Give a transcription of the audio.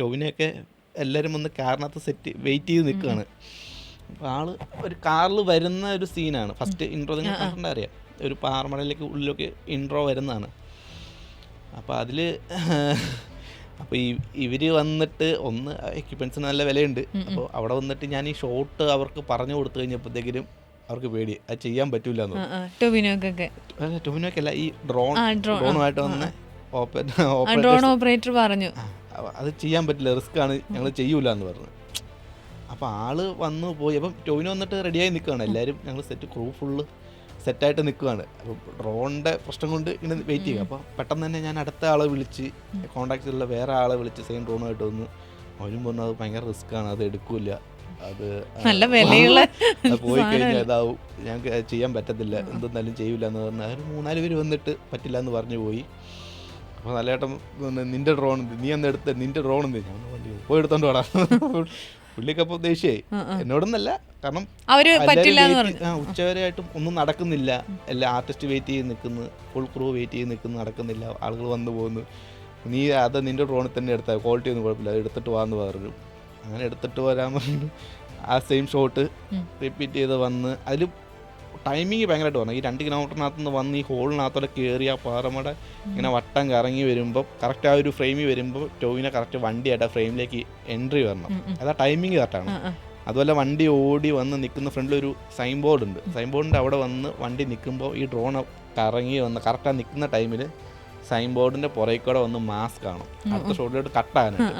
ടൊവിനൊക്കെ എല്ലാവരും ഒന്ന് കാറിനകത്ത് set wait ചെയ്ത് നിൽക്കുകയാണ്. അപ്പോൾ ആൾ ഒരു കാറിൽ വരുന്ന ഒരു സീനാണ്. ഫസ്റ്റ് ഇൻട്രോ നിങ്ങൾ കണ്ടിട്ടുണ്ടെങ്കിൽ അറിയാം. ഒരു പാറമടയിലേക്ക് ഉള്ളിലേക്ക് ഇൻട്രോ വരുന്നതാണ്. അപ്പോൾ അതിൽ അപ്പോൾ ഈ ഇവർ വന്നിട്ട് ഒന്ന് എക്യുപ്മെന്റ്സിന് നല്ല വിലയുണ്ട്. അപ്പോൾ അവിടെ വന്നിട്ട് ഞാൻ ഈ ഷോട്ട് അവർക്ക് പറഞ്ഞു കൊടുത്തു കഴിഞ്ഞപ്പോഴത്തേക്കിനും അവർക്ക് പേടി. അത് ചെയ്യാൻ പറ്റൂല ടൊവിനോക്കല്ല ഈ ഡ്രോൺ ഡ്രോണുമായിട്ട് വന്ന് ഓപ്പറേറ്റർ പറഞ്ഞു. അത് ചെയ്യാൻ പറ്റില്ല റിസ്ക് ആണ് ഞങ്ങൾ ചെയ്യൂല എന്ന് പറഞ്ഞു. അപ്പോൾ ആൾ വന്നു പോയി അപ്പം ടോവിന് വന്നിട്ട് റെഡിയായി നിൽക്കുകയാണ് എല്ലാവരും ഞങ്ങൾ സെറ്റ് ക്രൂ ഫുള്ള് സെറ്റായിട്ട് നിൽക്കുകയാണ് അപ്പോൾ ഡ്രോണിന്റെ പ്രശ്നം കൊണ്ട് ഇങ്ങനെ വെയിറ്റ് ചെയ്യുക. അപ്പോൾ പെട്ടെന്ന് തന്നെ ഞാൻ അടുത്ത ആളെ വിളിച്ച് കോൺടാക്റ്റിലുള്ള വേറെ ആളെ വിളിച്ച് സെയിം ഡ്രോണുമായിട്ട് വന്ന് അവരും പറഞ്ഞു അത് ഭയങ്കര റിസ്ക് ആണ് അത് എടുക്കില്ല. അത് നല്ല വിലയുള്ള പോയി കഴിഞ്ഞാൽ ഇതാവും. ഞങ്ങൾക്ക് ചെയ്യാൻ പറ്റത്തില്ല എന്തെന്നാലും ചെയ്യൂല എന്ന് പറഞ്ഞാൽ അവർ മൂന്നാൽ പേര് വന്നിട്ട് പറ്റില്ല എന്ന് പറഞ്ഞു പോയി. അപ്പോൾ നല്ലയേട്ടൻ നിന്റെ ഡ്രോൺ നീ അന്ന് എടുത്ത നിന്റെ ഡ്രോൺ എന്ത് ഞാൻ വണ്ടി പോയി എടുത്തോണ്ട് വേടാ. പുള്ളിക്കപ്പോൾ ദേഷ്യമായി. എന്നോടൊന്നല്ല കാരണം ഉച്ചവരെയായിട്ടും ഒന്നും നടക്കുന്നില്ല. എല്ലാ ആർട്ടിസ്റ്റ് വെയിറ്റ് ചെയ്ത് നിൽക്കുന്നു. ഫുൾ ക്രൂ വെയിറ്റ് ചെയ്ത് നിൽക്കുന്നു. നടക്കുന്നില്ല. ആളുകൾ വന്നു പോകുന്നു. നീ അത് നിന്റെ ഡ്രോണിൽ തന്നെ എടുത്താൽ ക്വാളിറ്റി ഒന്നും കുഴപ്പമില്ല. അത് എടുത്തിട്ട് വാന്ന് പറഞ്ഞു. അങ്ങനെ എടുത്തിട്ട് വരാൻ പറഞ്ഞു. ആ സെയിം ഷോട്ട് റിപ്പീറ്റ് ചെയ്ത് വന്ന്. അതിൽ ടൈമിങ് ഭയങ്കരമായിട്ട് വന്നു. ഈ രണ്ട് കിലോമീറ്ററിനകത്ത് നിന്ന് വന്ന് ഈ ഹോളിനകത്തോടെ കയറി ആ പാറമട ഇങ്ങനെ വട്ടം കറങ്ങി വരുമ്പോൾ കറക്റ്റ് ആ ഒരു ഫ്രെയിമിൽ വരുമ്പോൾ ടോവിനെ കറക്റ്റ് വണ്ടിയായിട്ട് ആ ഫ്രെയിമിലേക്ക് എൻട്രി വരണം. അത് ആ ടൈമിങ് കറക്റ്റാണ്. അതുപോലെ വണ്ടി ഓടി വന്ന് നിൽക്കുന്ന ഫ്രണ്ടിൽ ഒരു സൈൻ ബോർഡ് ഉണ്ട്. സൈൻ ബോർഡിന്റെ അവിടെ വന്ന് വണ്ടി നിൽക്കുമ്പോൾ ഈ ഡ്രോൺ കറങ്ങി വന്ന് കറക്റ്റാണ് നിൽക്കുന്ന ടൈമിൽ സൈൻ ബോർഡിന്റെ പുറകെ കൂടെ വന്ന് മാസ്ക് കാണും. അടുത്ത ഷോട്ടിലോട്ട് കട്ടാകാനായിട്ട്